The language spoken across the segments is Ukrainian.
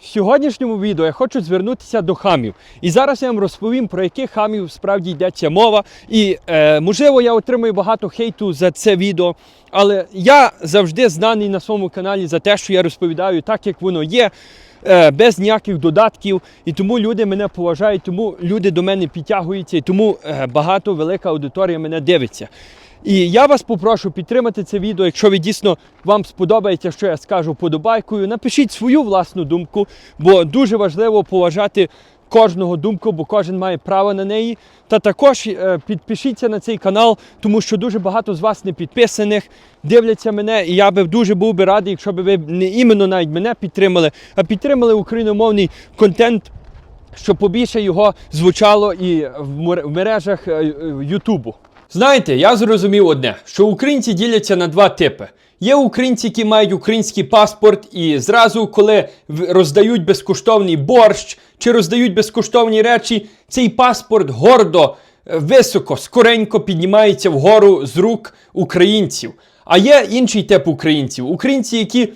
В сьогоднішньому відео я хочу звернутися до хамів. І зараз я вам розповім, про яких хамів справді йдеться мова. І е, можливо, я отримую багато хейту за це відео. Але я завжди знаний на своєму каналі за те, що я розповідаю так, як воно є. е, Без ніяких додатків, і тому люди мене поважають, тому люди до мене підтягуються, і тому е, багато велика аудиторія мене дивиться. І я вас попрошу підтримати це відео, якщо ви дійсно вам сподобається, що я скажу подобайкою. Напишіть свою власну думку, бо дуже важливо поважати кожного думку, бо кожен має право на неї. Та також е, підпишіться на цей канал, тому що дуже багато з вас не підписаних, дивляться мене, і я би дуже був би радий, якщо б ви не іменно навіть мене підтримали, а підтримали україномовний контент щоб побільше його звучало і в мер- мережах е, е, Ютубу. Знаєте, я зрозумів одне, що українці діляться на два типи. Є українці, які мають український паспорт, і зразу, коли роздають безкоштовний борщ чи роздають безкоштовні речі, цей паспорт гордо, е, високо, скоренько піднімається вгору з рук українців. А є інший тип українців українці, які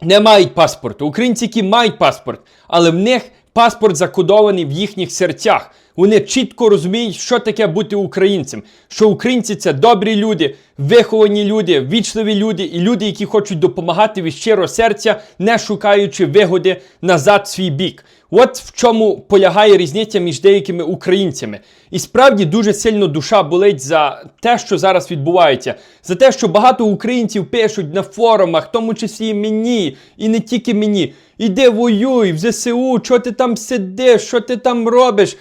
не мають паспорту. Українці, які мають паспорт, але в них паспорт закодований в їхніх серцях. Вони чітко розуміють, що таке бути українцем. Що українці це добрі люди, виховані люди, вічливі люди і люди, які хочуть допомагати від щирого серця, не шукаючи вигоди назад свій бік. От в чому полягає різниця між деякими українцями. І справді дуже сильно душа болить за те, що зараз відбувається, за те, що багато українців пишуть на форумах, в тому числі і мені, і не тільки мені. Іди воюй в ЗСУ, що ти там сидиш, що ти там робиш,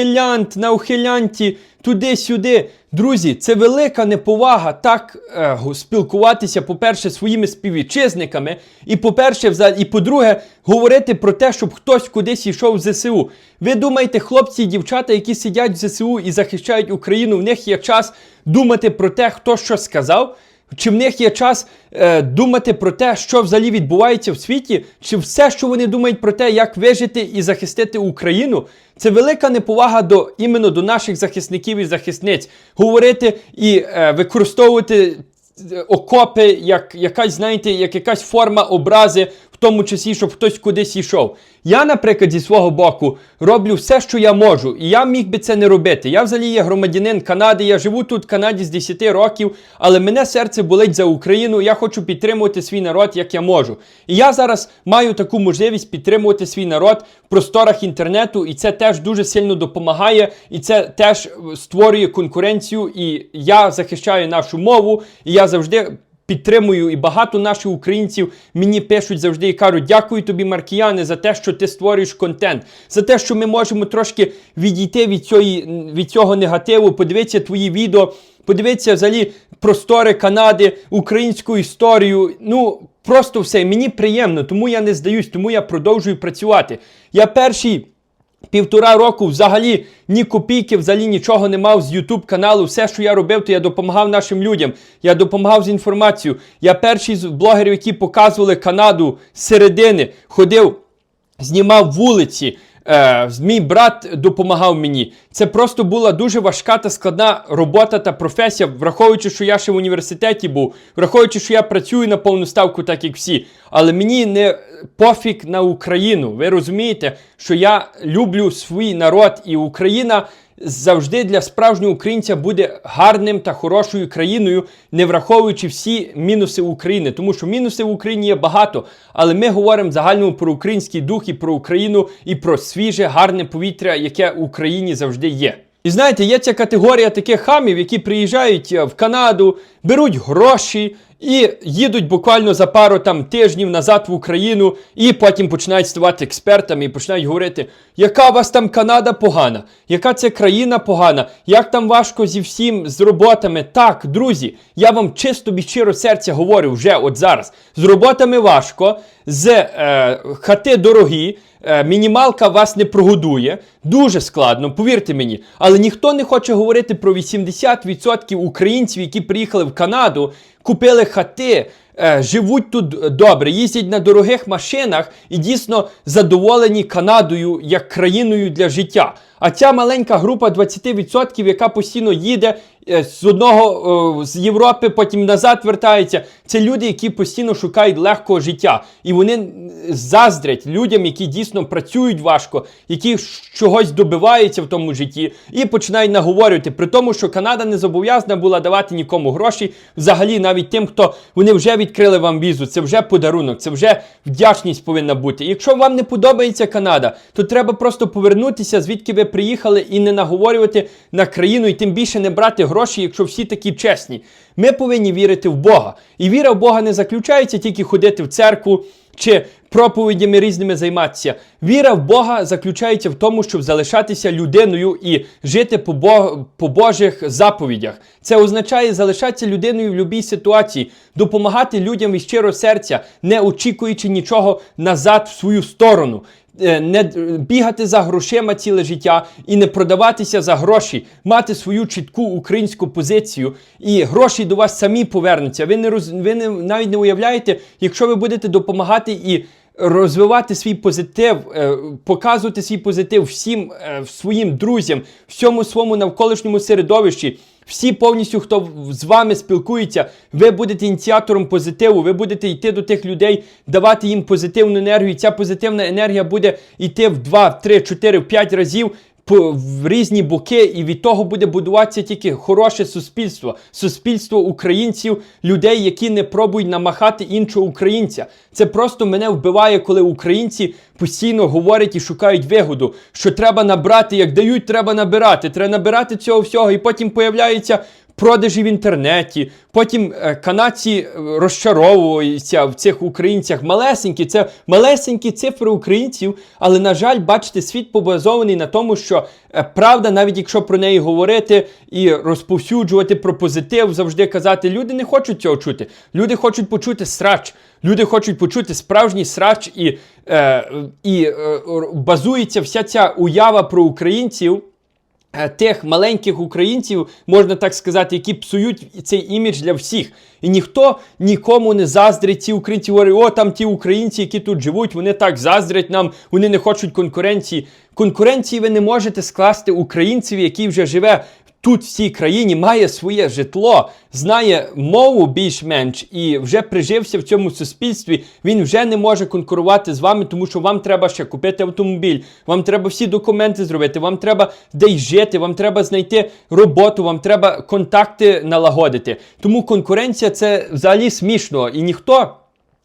ухилянт на ухилянті, туди-сюди. Друзі, це велика неповага так е, спілкуватися, по-перше, своїми співвітчизниками, і по-перше, і по-друге, говорити про те, щоб хтось кудись йшов в ЗСУ. Ви думаєте, хлопці і дівчата, які сидять в ЗСУ і захищають Україну, в них є час думати про те, хто що сказав? Чи в них є час е, думати про те, що взагалі відбувається в світі? Чи все, що вони думають про те, як вижити і захистити Україну? Це велика неповага до іменно до наших захисників і захисниць. Говорити і е, використовувати е, окопи, як якась, знаєте, як якась форма образи, тому числі, щоб хтось кудись йшов. Я, наприклад, зі свого боку роблю все, що я можу, і я міг би це не робити. Я взагалі є громадянин Канади, я живу тут в Канаді з 10 років, але мене серце болить за Україну. Я хочу підтримувати свій народ, як я можу. І я зараз маю таку можливість підтримувати свій народ в просторах інтернету, і це теж дуже сильно допомагає, і це теж е, створює конкуренцію. І я захищаю нашу мову, і я завжди. Підтримую і багато наших українців мені пишуть завжди і кажуть, дякую тобі, Маркіяне, за те, що ти створюєш контент, за те, що ми можемо трошки відійти від, цієї, від цього негативу, подивитися твої відео, подивитися взагалі простори Канади, українську історію. Ну, просто все. Мені приємно, тому я не здаюсь, тому я продовжую працювати. Я перший. Півтора року взагалі ні копійки, взагалі нічого не мав з YouTube каналу. Все, що я робив, то я допомагав нашим людям. Я допомагав з інформацією. Я перший з блогерів, які показували Канаду з середини, ходив, знімав вулиці. Е, мій брат допомагав мені. Це просто була дуже важка та складна робота та професія, враховуючи, що я ще в університеті був, враховуючи, що я працюю на повну ставку, так як всі. Але мені не пофіг на Україну. Ви розумієте, що я люблю свій народ, і Україна завжди для справжнього українця буде гарним та хорошою країною, не враховуючи всі мінуси України. Тому що мінуси в Україні є багато, але ми говоримо загальному про український дух і про Україну, і про свіже, гарне повітря, яке в Україні завжди є. І знаєте, є ця категорія таких хамів, які приїжджають е, в Канаду, беруть гроші і їдуть буквально за пару там тижнів назад в Україну, і потім починають ставати експертами і починають говорити, яка у вас там Канада погана, яка це країна погана, як там важко зі всім з роботами. Так, друзі, я вам чисто від щиро серця говорю вже от зараз. З роботами важко, з е, хати дорогі. Е, Мінімалка вас не прогодує, дуже складно, повірте мені. Але ніхто не хоче говорити про 80% українців, які приїхали в Канаду, купили хати, е, живуть тут добре, їздять на дорогих машинах і дійсно задоволені Канадою як країною для життя. А ця маленька група 20%, яка постійно їде з одного е, з Європи, потім назад вертається. Це люди, які постійно шукають легкого життя. І вони заздрять людям, які дійсно працюють важко, які чогось добиваються в тому житті, і починають наговорювати. При тому, що Канада не зобов'язана була давати нікому гроші, взагалі навіть тим, хто вони вже відкрили вам візу. Це вже подарунок, це вже вдячність повинна бути. Якщо вам не подобається Канада, то треба просто повернутися, звідки ви приїхали, і не наговорювати на країну, і тим більше не брати гроші, якщо всі такі чесні. Ми повинні вірити в Бога. І віра в Бога не заключається тільки ходити в церкву чи проповідями різними займатися. Віра в Бога заключається в тому, щоб залишатися людиною і жити по, Бог, по Божих заповідях. Це означає залишатися людиною в будь-якій ситуації, допомагати людям із щиро серця, не очікуючи нічого назад в свою сторону. Е, Не бігати за грошима ціле життя і не продаватися за гроші, мати свою чітку українську позицію, і гроші до вас самі повернуться. Ви не роз... ви не навіть не уявляєте, якщо ви будете допомагати і розвивати свій позитив, е, показувати свій позитив всім е, своїм друзям, всьому своєму навколишньому середовищі. Всі повністю, хто з вами спілкується, ви будете ініціатором позитиву, ви будете йти до тих людей, давати їм позитивну енергію. Ця позитивна енергія буде йти в 2, в 3, 4, в 5 разів в різні боки, і від того буде будуватися тільки хороше суспільство, суспільство українців, людей, які не пробують намахати іншого українця. Це просто мене вбиває, коли українці постійно говорять і шукають вигоду, що треба набрати, як дають, треба набирати. Треба набирати цього всього, і потім появляється. Продажі в інтернеті, потім е, канадці е, розчаровуються в цих українцях. Малесенькі, це малесенькі цифри українців, але, на жаль, бачите, світ побазований на тому, що е, правда, навіть якщо про неї говорити і розповсюджувати про позитив, завжди казати, люди не хочуть цього чути. Люди хочуть почути срач. Люди хочуть почути справжній срач, і, і е, базується вся ця уява про українців тих маленьких українців, можна так сказати, які псують цей імідж для всіх. І ніхто нікому не заздрить. Ці українці говорять, о, там ті українці, які тут живуть, вони так заздрять нам, вони не хочуть конкуренції. Конкуренції ви не можете скласти українців, який вже живе тут в цій країні, має своє житло, знає мову більш-менш і вже прижився в цьому суспільстві. Він вже не може конкурувати з вами, тому що вам треба ще купити автомобіль, вам треба всі документи зробити, вам треба десь жити, вам треба знайти роботу, вам треба контакти налагодити. Тому конкуренція це взагалі смішно і ніхто.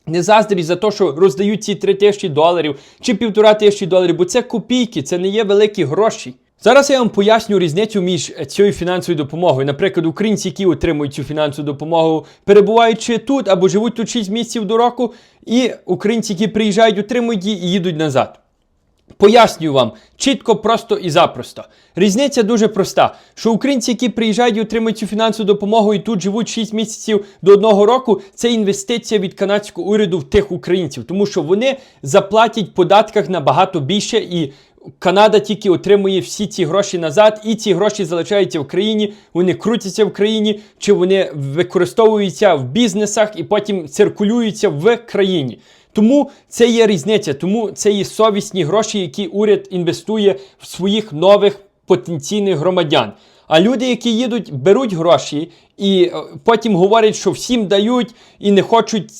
Не заздріть за те, що роздають ці 3 тисячі доларів чи півтора тисячі доларів, бо це копійки, це не є великі гроші. Зараз я вам поясню різницю між е, цією фінансовою допомогою. Наприклад, українці, які отримують цю фінансову допомогу, перебуваючи тут або живуть тут 6 місяців до року, і українці, які приїжджають, отримують її і їдуть назад. Пояснюю вам чітко, просто і запросто. Різниця дуже проста: що українці, які приїжджають і отримують цю фінансову допомогу і тут живуть 6 місяців до одного року, це інвестиція від канадського уряду в тих українців, тому що вони заплатять податках набагато більше і. Канада тільки отримує всі ці гроші назад, і ці гроші залишаються в країні, вони крутяться в країні, чи вони використовуються в бізнесах і потім циркулюються в країні. Тому це є різниця, тому це є совісні гроші, які уряд інвестує в своїх нових потенційних громадян. А люди, які їдуть, беруть гроші і е, потім говорять, що всім дають і не хочуть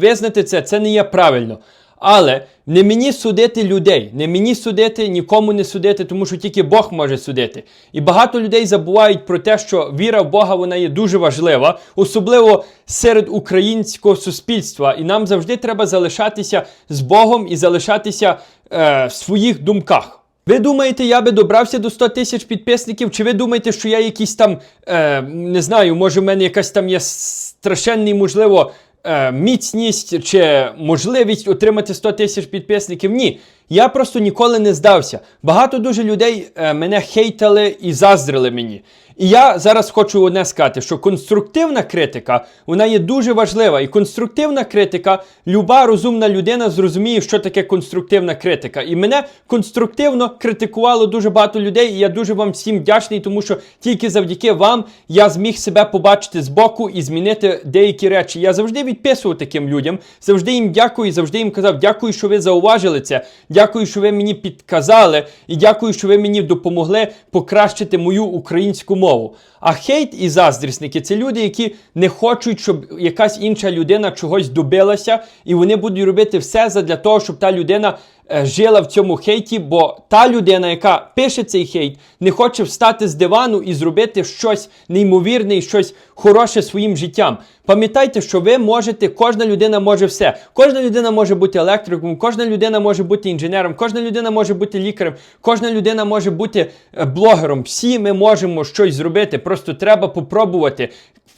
визнати це, це не є правильно. Але не мені судити людей, не мені судити, нікому не судити, тому що тільки Бог може судити. І багато людей забувають про те, що віра в Бога вона є дуже важлива, особливо серед українського суспільства. І нам завжди треба залишатися з Богом і залишатися е, в своїх думках. Ви думаєте, я би добрався до 100 тисяч підписників? Чи ви думаєте, що я якийсь там, е, не знаю, може в мене якась там є страшенний, можливо, е, міцність чи можливість отримати 100 тисяч підписників? Ні. Я просто ніколи не здався. Багато дуже людей е, мене хейтали і заздрили мені. І я зараз хочу одне сказати, що конструктивна критика вона є дуже важлива. І конструктивна критика, люба розумна людина зрозуміє, що таке конструктивна критика. І мене конструктивно критикувало дуже багато людей. І я дуже вам всім вдячний, тому що тільки завдяки вам я зміг себе побачити збоку і змінити деякі речі. Я завжди відписував таким людям, завжди їм дякую, завжди їм казав, дякую, що ви зауважили це. Дякую, що ви мені підказали, і дякую, що ви мені допомогли покращити мою українську мову. А хейт і заздрісники це люди, які не хочуть, щоб якась інша людина чогось добилася, і вони будуть робити все для того, щоб та людина жила в цьому хейті, бо та людина, яка пише цей хейт, не хоче встати з дивану і зробити щось неймовірне і щось хороше своїм життям. Пам'ятайте, що ви можете, кожна людина може все. Кожна людина може бути електриком, кожна людина може бути інженером, кожна людина може бути лікарем, кожна людина може бути е, блогером. Всі ми можемо щось зробити. Просто треба попробувати.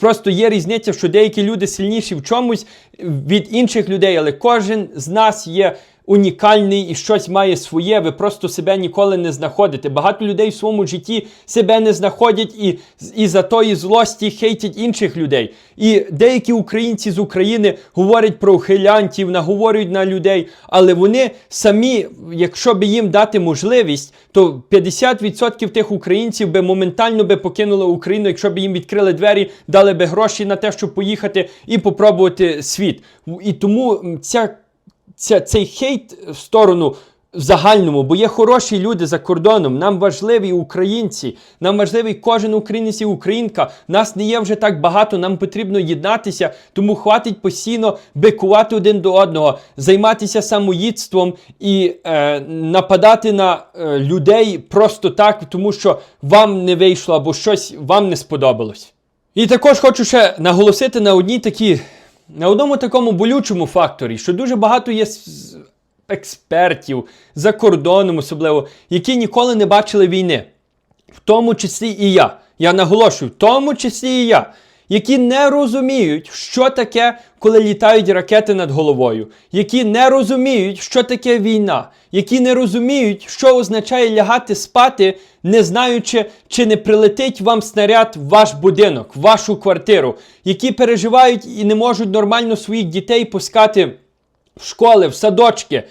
Просто є різниця, що деякі люди сильніші в чомусь від інших людей, але кожен з нас є унікальний і щось має своє, ви просто себе ніколи не знаходите. Багато людей в своєму житті себе не знаходять і, і за тої злості хейтять інших людей. І деякі українці з України говорять про ухилянтів, наговорюють на людей, але вони самі, якщо би їм дати можливість, то 50% тих українців би моментально би покинули Україну, якщо б їм відкрили двері, дали би гроші на те, щоб поїхати і попробувати світ. І тому ця ця, цей хейт в сторону в загальному, бо є хороші люди за кордоном. Нам важливі українці, нам важливий кожен українець і українка. Нас не є вже так багато, нам потрібно єднатися, тому хватить постійно бикувати один до одного, займатися самоїдством і е, нападати на е, людей просто так, тому що вам не вийшло або щось вам не сподобалось. І також хочу ще наголосити на одній такій на одному такому болючому факторі, що дуже багато є експертів за кордоном, особливо, які ніколи не бачили війни, в тому числі і я. Я наголошую, в тому числі і я, які не розуміють, що таке, коли літають ракети над головою, які не розуміють, що таке війна, які не розуміють, що означає лягати спати, не знаючи, чи не прилетить вам снаряд в ваш будинок, в вашу квартиру, які переживають і не можуть нормально своїх дітей пускати в школи, в садочки.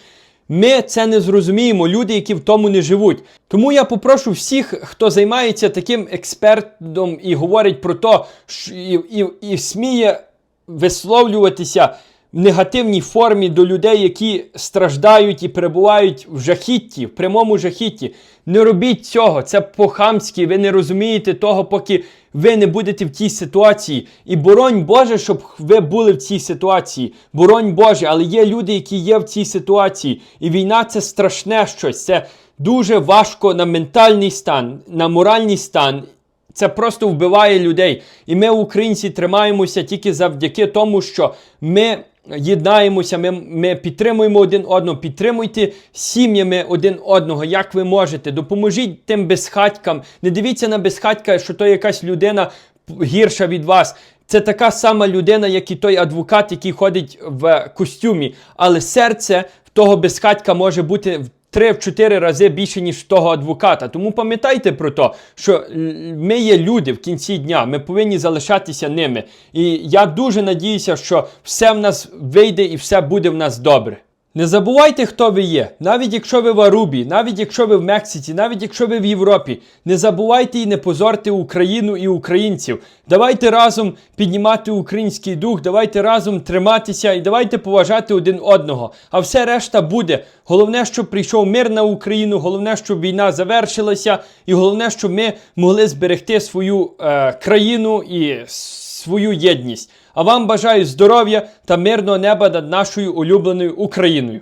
Ми це не зрозуміємо, люди, які в тому не живуть. Тому я попрошу всіх, хто займається таким експертом і говорить про то, що- і, і, і сміє висловлюватися негативній формі до людей, які страждають і перебувають в жахітті, в прямому жахітті. Не робіть цього, це по-хамськи, ви не розумієте того, поки ви не будете в тій ситуації. І боронь Боже, щоб ви були в цій ситуації. Боронь Боже, але є люди, які є в цій ситуації. І війна це страшне щось. Це дуже важко на ментальний стан, на моральний стан. Це просто вбиває людей. І ми, українці, тримаємося тільки завдяки тому, що ми єднаємося, ми, ми підтримуємо один одного, підтримуйте сім'ями один одного, як ви можете. Допоможіть тим безхатькам. Не дивіться на безхатька, що то якась людина гірша від вас. Це така сама людина, як і той адвокат, який ходить в костюмі. Але серце в того безхатька може бути в 3-4 рази більше, ніж того адвоката. Тому пам'ятайте про те, що ми є люди в кінці дня, ми повинні залишатися ними. І я дуже надіюся, що все в нас вийде і все буде в нас добре. Не забувайте, хто ви є, навіть якщо ви в Арубі, навіть якщо ви в Мексиці, навіть якщо ви в Європі. Не забувайте і не позорте Україну і українців. Давайте разом піднімати український дух, давайте разом триматися і давайте поважати один одного. А все решта буде. Головне, щоб прийшов мир на Україну, головне, щоб війна завершилася, і головне, щоб ми могли зберегти свою е, країну і свою єдність. А вам бажаю здоров'я та мирного неба над нашою улюбленою Україною.